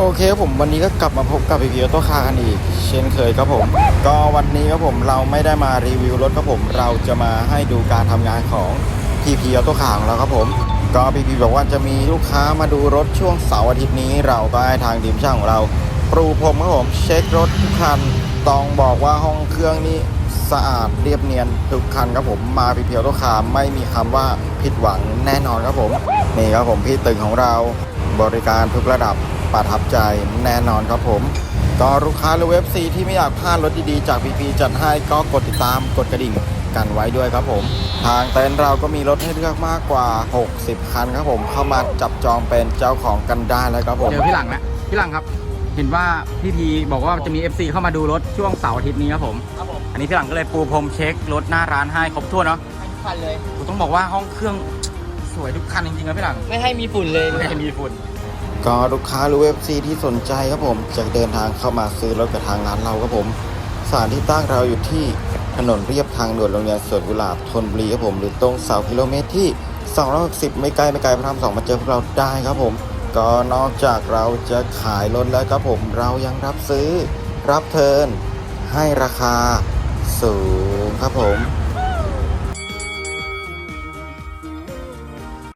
โอเคครับผมวันนี้ก็กลับมาพบกับพีพีออโต้คากันอีก เช่นเคยครับผม ก็วันนี้ครับผมเราไม่ได้มารีวิวรถครับผม เราจะมาให้ดูการทำงานของพีพีออโต้คาของเราครับผม ก็พีพีบอกว่าจะมีลูกค้ามาดูรถช่วงเสาร์อาทิตย์นี้ เราก็ให้ทางทีมช่างของเรา ปรูพรมครับผมเช็ครถทุกคันต้องบอกว่าห้องเครื่องนี้สะอาดเรียบเนียนทุกคันครับผมมาพีพีออโต้คาไม่มีคำว่าผิดหวังแน่นอนครับผมนี่ครับผมพี่ตึงของเราบริการทุกระดับ ประทับใจแน่นอนครับผม ก็ลูกค้าหรือเว็บซีที่ไม่อยากพลาดรถดีๆ จากพีพีจัดให้ก็กดติดตามกดกระดิ่งกันไว้ด้วยครับผม ทางเต็นท์เราก็มีรถให้เลือกมากกว่า 60 คันครับผมเข้ามาจับจองเป็นเจ้าของกันได้แล้วครับผมเจอพี่หลังแล้วพี่หลังครับ เห็นว่าพี่พีบอกว่าจะมี FC เข้ามาดูรถช่วงเสาร์อาทิตย์นี้ครับผม ครับผมอันนี้พี่หลังก็เลยปูพรมเช็ครถหน้าร้านให้ครบถ้วนเนาะให้ทุกคันเลย ผมต้องบอกว่าห้องเครื่องสวยทุกคันจริงๆครับพี่หลัง ไม่ให้มีฝุ่นเลยไม่ให้มีฝุ่น ก็ลูกค้าหรือเว็บซีที่สนใจครับผมจะเดินทางเข้ามาซื้อรถกับทางร้านเราครับผมสถานที่ตั้งเราอยู่ที่ถนนเรียบทางด่วนโรงเรียนสวนกุหลาบธนบุรีครับผมหรือตรงเสากิโลเมตรที่ 260 ไม่ไกลไม่ไกลพระรามสองมาเจอพวกเราได้ครับผม ก็นอกจากเราจะขายรถแล้วครับผมเรายังรับซื้อรับเทินให้ราคาสูงครับผม